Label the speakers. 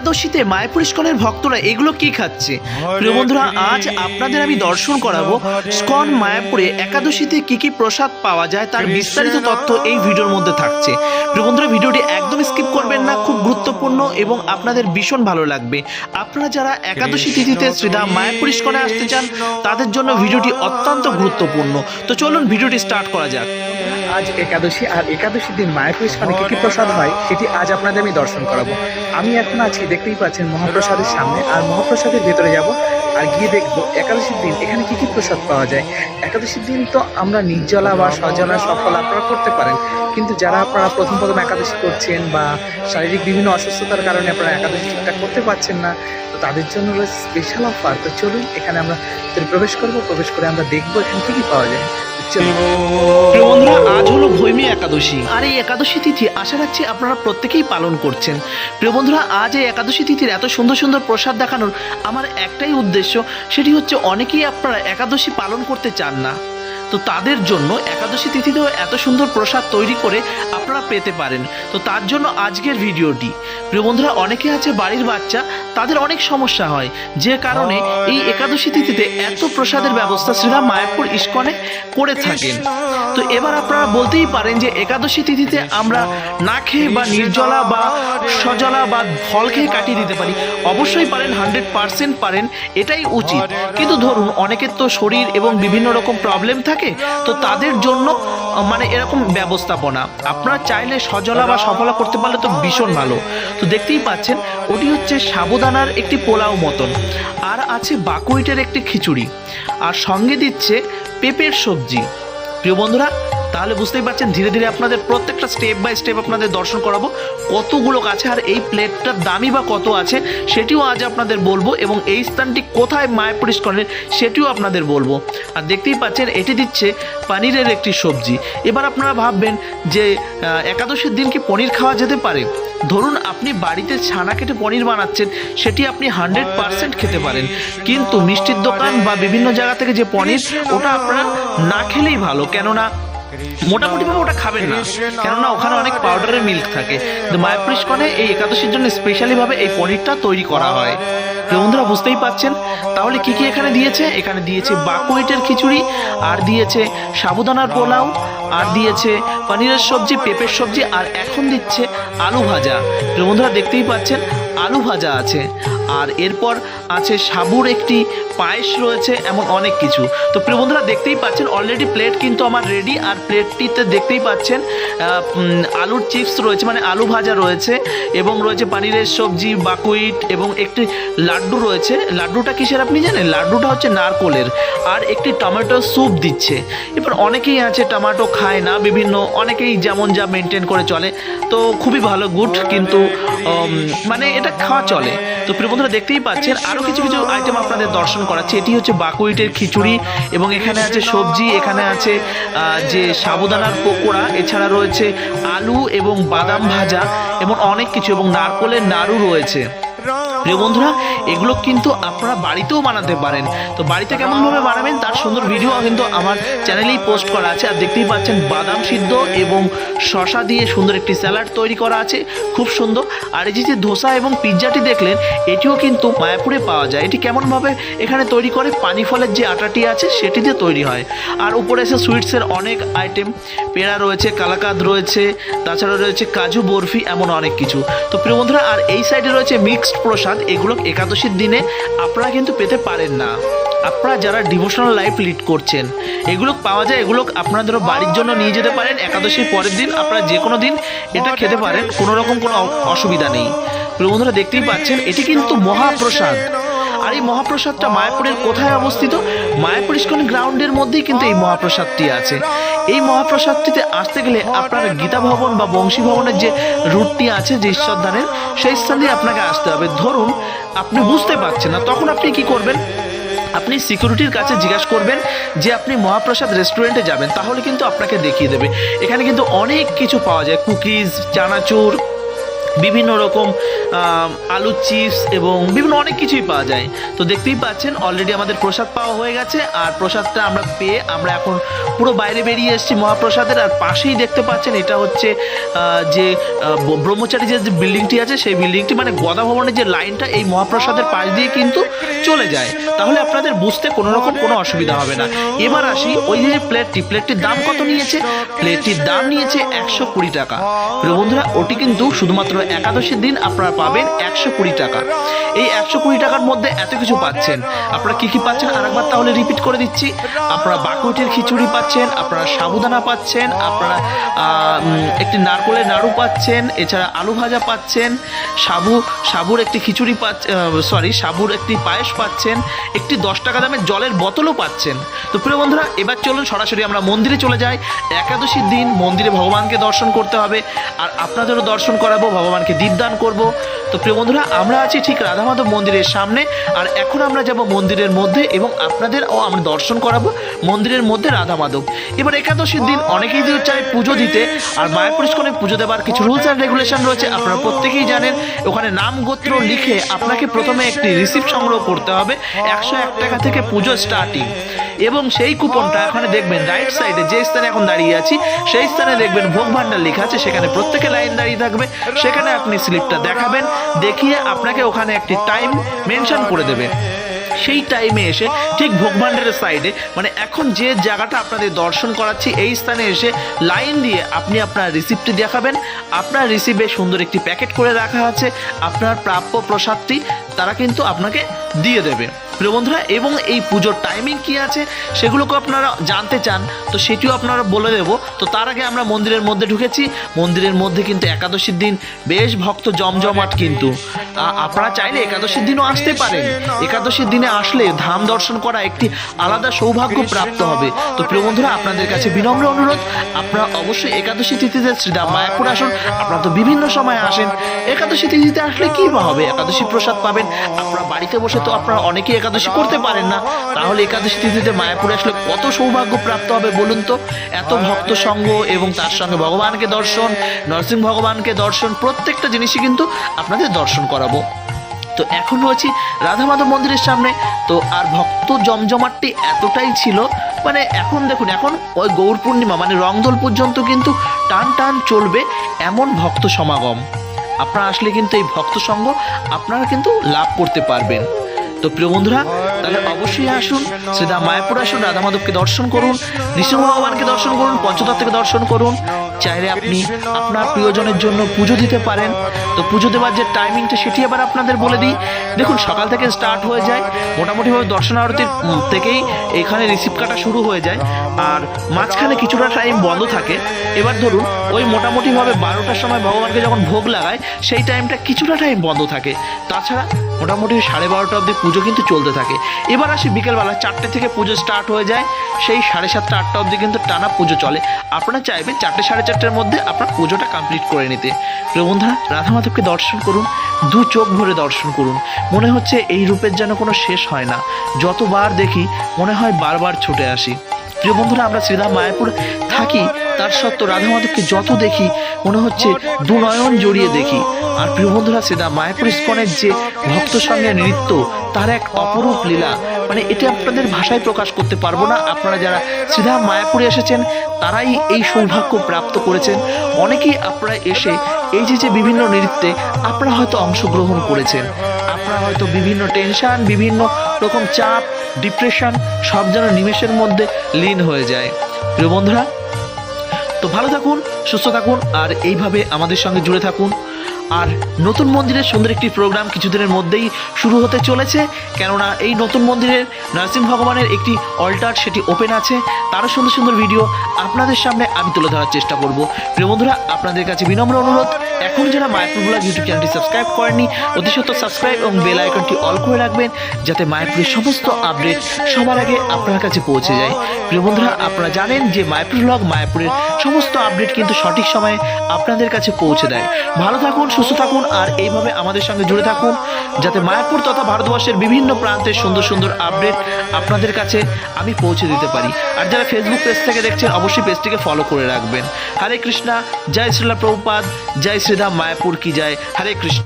Speaker 1: একাদশীতে মায়াপুর ইস্কনের ভক্তরা এগুলো কি খাচ্ছে? প্রিয় বন্ধুরা আজ আপনাদের আমি দর্শন করাবো স্কন মায়াপুরে একাদশীতে কি কি প্রসাদ পাওয়া যায় তার বিস্তারিত তথ্য এই ভিডিওর মধ্যে থাকছে। প্রিয় বন্ধুরা ভিডিওটি একদম স্কিপ করবেন না খুব গুরুত্বপূর্ণ এবং আপনাদের ভীষণ ভালো লাগবে। আপনারা যারা একাদশী তিথিতে শ্রীধাম মায়াপুর ইস্কনে আসতে চান তাদের জন্য ভিডিওটি অত্যন্ত গুরুত্বপূর্ণ। তো চলুন ভিডিওটি স্টার্ট করা যাক।
Speaker 2: আজ একাদশী আর একাদশীর দিন মায়াপুর ইস্কনে কি কি প্রসাদ হয় সেটি আজ আপনাদের আমি দর্শন করাবো। আমি এখন আছি দেখতেই পাচ্ছেন মহাপ্রসাদের সামনে আর মহাপ্রসাদের ভেতরে যাব আর গিয়ে দেখব একাদশীর দিন এখানে কি কি প্রসাদ পাওয়া যায়। একাদশীর দিন তো আমরা নির্জলা বা সজলা সফল আপনারা করতে পারেন কিন্তু যারা আপনারা প্রথম প্রথম একাদশী করছেন বা শারীরিক বিভিন্ন অসুস্থতার কারণে আপনারা একাদশী ঠিকঠাক করতে পারছেন না তো তাদের জন্য রয়েছে স্পেশাল অফার তো চলুন এখানে আমরা প্রবেশ করব প্রবেশ করে আমরা দেখব এখানে কি কি পাওয়া যায়।
Speaker 1: বন্ধুরা, আজ হলো ভৈমী একাদশী। আর এই একাদশী তিথি আশা রাখছি আপনারা প্রত্যেকেই পালন করছেন। প্রিয় বন্ধুরা, আজ এই একাদশী তিথির এত সুন্দর সুন্দর প্রসাদ দেখানোর আমার একটাই উদ্দেশ্য, সেটি হচ্ছে অনেকেই আপনারা একাদশী পালন করতে চান না। তো তাদের জন্য একাদশী তিথিতেও এত সুন্দর প্রসাদ তৈরি করে আপনারা পেতে পারেন। তো তার জন্য আজকের ভিডিওটি। প্রিয় বন্ধুরা, অনেকে আছে বাড়ির বাচ্চা, তাদের অনেক সমস্যা হয়। যে কারণে এই একাদশী তিথিতে এত প্রসাদের ব্যবস্থা শ্রীরাম মায়াপুর ইস্কনে করে থাকেন। তো এবার আপনারা বলতেই পারেন যে একাদশী তিথিতে আমরা না খেয়ে বা নির্জলা বা সজলা বা ফল খেয়ে কাটিয়ে দিতে পারি। অবশ্যই পারেন, হান্ড্রেড পার্সেন্ট পারেন, এটাই উচিত। কিন্তু ধরুন, অনেকের তো শরীর এবং বিভিন্ন রকম প্রবলেম থাকে তো তাদের জন্য মানে এরকম ব্যবস্থাপনা। আপনারা চাইলে সজলা বা সফলা করতে পারলে তো ভীষণ ভালো। তো দেখতেই পাচ্ছেন, ওটি হচ্ছে সাবুদানার একটি পোলাও মতন। আর আছে বাকুইটের একটি খিচুড়ি। আর সঙ্গে দিচ্ছে পেঁপের সবজি। প্রিয় বন্ধুরা তাহলে বুঝতেই পারছেন, ধীরে ধীরে আপনাদের প্রত্যেকটা স্টেপ বাই স্টেপ আপনাদের দর্শন করাবো। কতগুলো আছে আর এই প্লেটটার দামই বা কত আছে, সেটিও আজ আপনাদের বলব এবং এই স্থানটি কোথায় মায়াপুর ইস্কনের সেটিও আপনাদের বলব। আর দেখতেই পাচ্ছেন, এটি দিচ্ছে পানিরের একটি সবজি। এবার আপনারা ভাববেন যে একাদশীর দিন কি পনির খাওয়া যেতে পারে? ধরুন আপনি বাড়িতে ছানা কেটে পনির বানাচ্ছেন, সেটি আপনি হান্ড্রেড পারসেন্ট খেতে পারেন। কিন্তু মিষ্টির দোকান বা বিভিন্ন জায়গা থেকে যে পনির, ওটা আপনারা না খেলেই ভালো। কেননা মোটামুটিভাবে ওটা খাবেন না। কেননা ওখানে অনেক পাউডারের মিল্ক থাকে। মায়াপুর ইস্কনে এই একাদশীর জন্য স্পেশালিভাবে এই পনিরটা তৈরি করা হয়। তো বন্ধুরা বুঝতেই পাচ্ছেন? তাহলে কি কি এখানে দিয়েছে? এখানে দিয়েছে বাকুইটের খিচুড়ি আর দিয়েছে সাবুদানার পোলাও আর দিয়েছে পনিরের সবজি পেঁপের সবজি আর এখন দিচ্ছে আলু ভাজা। তো বন্ধুরা দেখতেই পাচ্ছেন আলু ভাজা আছে। আর এরপর আছে সাবুর একটি পায়েস রয়েছে, এমন অনেক কিছু। তো প্রিয় বন্ধুরা, দেখতেই পাচ্ছেন অলরেডি প্লেট কিন্তু আমার রেডি আর প্লেটটিতে দেখতেই পাচ্ছেন আলুর চিপস রয়েছে মানে আলু ভাজা রয়েছে, এবং রয়েছে পানিরের সবজি, বাকুইট, এবং একটি লাড্ডু রয়েছে। লাড্ডুটা কিসের আপনি জানেন? লাড্ডুটা হচ্ছে নারকোলের, আর একটি টমেটো স্যুপ দিচ্ছে। এবার অনেকেই আছে, টমেটো খায় না, বিভিন্ন অনেকেই যেমন যা মেনটেন করে চলে। তো খুবই ভালো গুড কিন্তু মানে এটা খাওয়া চলে। তো বন্ধুরা দেখতেই পাচ্ছেন, আরও কিছু কিছু আইটেম আপনাদের দর্শন করাচ্ছে। এটি হচ্ছে বাকুইটের খিচুড়ি এবং এখানে আছে সবজি, এখানে আছে যে সাবুদানার পকোড়া, এছাড়া রয়েছে আলু এবং বাদাম ভাজা এবং অনেক কিছু এবং নারকোলের নাড়ু রয়েছে। প্রিয় বন্ধুরা, এগুলো কিন্তু আপনারা বাড়িতেও বানাতে পারেন। তো বাড়িতে কেমনভাবে বানাবেন তার সুন্দর ভিডিও কিন্তু আমার চ্যানেলেই পোস্ট করা আছে। আর দেখতেই পাচ্ছেন, বাদাম সিদ্ধ এবং শশা দিয়ে সুন্দর একটি স্যালাড তৈরি করা আছে। খুব সুন্দর। আর এই যে ধোসা এবং পিৎজাটি দেখলেন, এটিও কিন্তু মায়াপুরে পাওয়া যায়। এটি কেমনভাবে এখানে তৈরি করে? পানি ফলের যে আটাটি আছে, সেটি দিয়ে তৈরি হয়। আর উপরে এসে সুইটসের অনেক আইটেম পেড়া রয়েছে, কালাকাদ রয়েছে, তাছাড়া রয়েছে কাজু বরফি, এমন অনেক কিছু। তো প্রিয় বন্ধুরা, আর এই সাইডে রয়েছে মিক্সড প্রসাদ। এগুলো একাদশীর দিনে আপনারা কিন্তু পেতে পারেন না। আপনারা যারা ডিভোশনাল লাইফ লিড করছেন, এগুলো পাওয়া যায়, এগুলো আপনাদেরও বাড়ির জন্য নিয়ে যেতে পারেন। একাদশীর পরের দিন আপনারা যে কোনো দিন এটা খেতে পারেন, কোনো রকম কোনো অসুবিধা নেই। বন্ধুরা, দেখতেই পাচ্ছেন, এটি কিন্তু মহাপ্রসাদ। আর এই মহাপ্রসাদটা মায়াপুরের কোথায় অবস্থিত? মায়াপুর ইস্কন গ্রাউন্ডের মধ্যেই কিন্তু এই মহাপ্রসাদটি আছে। এই মহাপ্রসাদটিতে আসতে গেলে আপনার গীতা ভবন বা বংশী ভবনের যে রুটটি আছে, যে ঈশ্বরদানের সেই স্থান আপনাকে আসতে হবে। ধরুন, আপনি বুঝতে পারছেন না, তখন আপনি কি করবেন? আপনি সিকিউরিটির কাছে জিজ্ঞাসা করবেন যে আপনি মহাপ্রসাদ রেস্টুরেন্টে যাবেন, তাহলে কিন্তু আপনাকে দেখিয়ে দেবে। এখানে কিন্তু অনেক কিছু পাওয়া যায়। কুকিজ, চানাচুর বিভিন্ন রকম আলুর চিপস এবং বিভিন্ন অনেক কিছুই পাওয়া যায়। তো দেখতেই পাচ্ছেন অলরেডি আমাদের প্রসাদ পাওয়া হয়ে গেছে আর প্রসাদটা আমরা পেয়ে আমরা এখন পুরো বাইরে বেরিয়ে এসেছি মহাপ্রসাদের আর পাশেই দেখতে পাচ্ছেন এটা হচ্ছে যে ব্রহ্মচারী যে বিল্ডিংটি আছে সেই বিল্ডিংটি মানে গদা ভবনের যে লাইনটা এই মহাপ্রসাদের পাশ দিয়ে কিন্তু চলে যায়। তাহলে আপনাদের বুঝতে কোনো রকম কোনো অসুবিধা হবে না। এবার আসি, ওই যে প্লেটটি প্লেটটির দাম কত নিয়েছে? প্লেটটির দাম নিয়েছে একশো কুড়ি টাকা। বন্ধুরা, ওটি কিন্তু শুধুমাত্র একাদশীর দিন আপনারা পাবেন একশো কুড়ি টাকা। এই একশো কুড়ি টাকার মধ্যে এত কিছু পাচ্ছেন। আপনারা কি কি পাচ্ছেন? আরেকবার তাহলে রিপিট করে দিচ্ছি। আপনারা বাকুটের খিচুড়ি পাচ্ছেন, আপনারা সাবুদানা পাচ্ছেন, আপনারা একটি নারকলের নাড়ু পাচ্ছেন, এছাড়া আলু ভাজা পাচ্ছেন সাবু, সাবুর একটি খিচুড়ি পাচ্ছেন সরি সাবুর একটি পায়েস পাচ্ছেন, একটি দশ টাকা দামের জলের বোতলও পাচ্ছেন। তো প্রিয় বন্ধুরা, এবার চলুন সরাসরি আমরা মন্দিরে চলে যাই। একাদশীর দিন মন্দিরে ভগবানকে দর্শন করতে হবে, আর আপনাদেরও দর্শন করাবো, ভগবানকে দীপদান করব। তো প্রিয় বন্ধুরা, আমরা আছি ঠিক রাধা মাধব মন্দিরের সামনে, আর এখন আমরা যাব মন্দিরের মধ্যে, এবং আপনাদের ও আমরা দর্শন করাবো মন্দিরের মধ্যে রাধা মাধব এবার একাদশীর দিন অনেকেই চায় পুজো দিতে, আর মায়ের পরিষ্কারে পুজো দেওয়ার কিছু রুলস অ্যান্ড রেগুলেশন রয়েছে, আপনারা প্রত্যেকেই জানেন। ওখানে নাম গোত্র লিখে আপনাকে প্রথমে একটি রিসিপ্ট সংগ্রহ করতে হবে, একশো এক টাকা থেকে পুজো স্টার্টিং এবং সেই কুপনটা এখানে দেখবেন রাইট সাইডে যে স্থানে এখন দাঁড়িয়ে আছি, সেই স্থানে দেখবেন ভোগ ভান্ডার লেখা আছে, সেখানে প্রত্যেকে লাইন দাঁড়িয়ে থাকবে। সেখানে আপনি স্লিপটা দেখাবেন, দেখিয়ে আপনাকে ওখানে একটি টাইম মেনশন করে দেবে। সেই টাইমে এসে, ঠিক ভোগভান্ডারের সাইডে মানে এখন যে জায়গাটা আপনাদের দর্শন করাচ্ছি, এই স্থানে এসে লাইন দিয়ে আপনি আপনার রিসিপ্টটি দেখাবেন। আপনার রিসিপ্টে সুন্দর একটি প্যাকেট করে রাখা আছে। আপনার প্রাপ্য প্রসাদটি তারা কিন্তু আপনাকে দিয়ে দেবে। প্রিয় বন্ধুরা, এবং এই পুজোর টাইমিং কি আছে সেগুলোকে আপনারা জানতে চান, তো সেটিও আপনারা বলে দেবো। তো তার আগে আমরা মন্দিরের মধ্যে ঢুকেছি। মন্দিরের মধ্যে কিন্তু একাদশীর দিন বেশ ভক্ত জমজমাট কিন্তু। আপনারা চাইলে একাদশীর দিনও আসতে পারেন। একাদশীর দিনে আসলে ধাম দর্শন করা একটি আলাদা সৌভাগ্য প্রাপ্ত হবে। তো প্রিয় বন্ধুরা, আপনাদের কাছে বিনম্র অনুরোধ, আপনারা অবশ্যই একাদশী তিথিতে শ্রীরাম মায়াপুর আসুন। আপনারা তো বিভিন্ন সময় আসেন। একাদশী তিথিতে আসলে কি হবে? একাদশী প্রসাদ পাবেন। আপনারা বাড়িতে বসে তো আপনারা অনেকেই একাদশী করতে পারেন না। তাহলে একাদশী তিথিতে মায়াপুরে আসলে কত সৌভাগ্য প্রাপ্ত হবে বলুন তো? এত ভক্ত সঙ্গ এবং তার সঙ্গে ভগবানকে দর্শন, নরসিংহ ভগবানকে দর্শন, প্রত্যেকটা জিনিসই কিন্তু আপনাদের দর্শন করাবো। তো এখন রয়েছি রাধা মাধব মন্দিরের সামনে। তো আর ভক্ত জমজমাটটি এতটাই ছিল মানে এখন দেখুন, এখন ওই গৌর পূর্ণিমা মানে রংদোল পর্যন্ত কিন্তু টান টান চলবে এমন ভক্ত সমাগম। আপনারা আসলে কিন্তু এই ভক্ত সঙ্গ আপনারা কিন্তু লাভ করতে পারবেন। তো প্রিয় বন্ধুরা তাহলে অবশ্যই আসুন শ্রীদা মায়াপুর আসুন, রাধা মাধবকে দর্শন করুন, নৃসিংহ ভগবানকে দর্শন করুন, পঞ্চতত্ত্বকে দর্শন করুন। চাইলে আপনি আপনার প্রিয়জনের জন্য পুজো দিতে পারেন। তো পুজো দেওয়ার যে টাইমিংটা সেটি আবার আপনাদের বলে দিই। দেখুন, সকাল থেকে স্টার্ট হয়ে যায়। মোটামুটিভাবে দর্শন আরতির থেকেই এখানে রিসিভ কাটা শুরু হয়ে যায়। আর মাঝখানে কিছুটা টাইম বন্ধ থাকে। এবার ধরুন, ওই মোটামুটিভাবে বারোটার সময় ভগবানকে যখন ভোগ লাগায়, সেই টাইমটা কিছুটা টাইম বন্ধ থাকে। তাছাড়া মোটামুটি সাড়ে বারোটা অবধি পুজো কিন্তু চলতে থাকে। এবার আসি বিকেলবেলা চারটে থেকে পুজো স্টার্ট হয়ে যায়। সেই সাড়ে সাতটা, আটটা অবধি কিন্তু টানা পুজো চলে। আপনারা চাইবেন চারটে সাড়ে চারটের মধ্যে আপনার পুজোটা কমপ্লিট করে নিতে। প্রিয় বন্ধুরা, রাধা মাধবকে দর্শন করুন, দু চোখ ভরে দর্শন করুন। মনে হচ্ছে এই রূপের যেন কোনো শেষ হয় না। যতবার দেখি, মনে হয় বারবার ছুটে আসি। প্রিয় বন্ধুরা, আমরা শ্রীরাম মায়াপুর থাকি। তার সত্ত্বেও রাধা মাধবকে যত দেখি, মনে হচ্ছে দু নয়ন জড়িয়ে দেখি। আর প্রিয় বন্ধুরা, শ্রীরাম মায়াপুর ইস্কনের যে ভক্ত সঙ্গে নৃত্য, তার এক অপরূপ লীলা। মানে এটা আপনাদের ভাষায় প্রকাশ করতে পারব না। আপনারা যারা শ্রীধাম মায়াপুরে এসেছেন, তারাই এই সৌভাগ্য প্রাপ্ত করেছেন। অনেকেই আপনারা এসে এই যে যে বিভিন্ন নৃত্যে আপনারা হয়তো অংশগ্রহণ করেছেন। আপনারা হয়তো বিভিন্ন টেনশন, বিভিন্ন রকম চাপ, ডিপ্রেশন, সব যেন নিমেষের মধ্যে লীন হয়ে যায়। প্রিয় বন্ধুরা, তো ভালো থাকুন, সুস্থ থাকুন, আর এইভাবে আমাদের সঙ্গে জুড়ে থাকুন। আর নতুন মন্দিরের সুন্দর একটি প্রোগ্রাম কিছুদিনের মধ্যেই শুরু হতে চলেছে। কেননা এই নতুন মন্দিরের নরসিংহ ভগবানের একটি অল্টার সেটি ওপেন আছে। তারও সুন্দর সুন্দর ভিডিও আপনাদের সামনে আমি তুলে ধরার চেষ্টা করব। প্রিয় বন্ধুরা, আপনাদের কাছে বিনম্র অনুরোধ। এখন যারা মায়াপুর ইউটিউব চ্যানেলটি সাবস্ক্রাইব করেননি, অতি সত্য সাবস্ক্রাইব এবং বেল আইকনটি অল করে রাখবেন, যাতে মায়াপুরের সমস্ত আপডেট সবার আগে আপনার কাছে পৌঁছে যায়। প্রিয় বন্ধুরা, আপনারা জানেন যে মায়াপুর ব্লগ মায়াপুরের সমস্ত আপডেট কিন্তু সঠিক সময়ে আপনাদের কাছে পৌঁছে দেয়। ভালো থাকুন, সুস্থ থাকুন আর এইভাবে আমাদের সঙ্গে জুড়ে থাকুন, যাতে মায়াপুর তথা ভারতবর্ষের বিভিন্ন প্রান্তের সুন্দর সুন্দর আপডেট আপনাদের কাছে আমি পৌঁছে দিতে পারি। আর যারা ফেসবুক পেজ থেকে দেখছেন, অবশ্যই পেজটিকে ফলো করে রাখবেন। হরে কৃষ্ণা, জয় শ্রীলা প্রভুপাদ, জয় শ্রী শ্রীধাম মায়াপুর কি যায় হরে কৃষ্ণ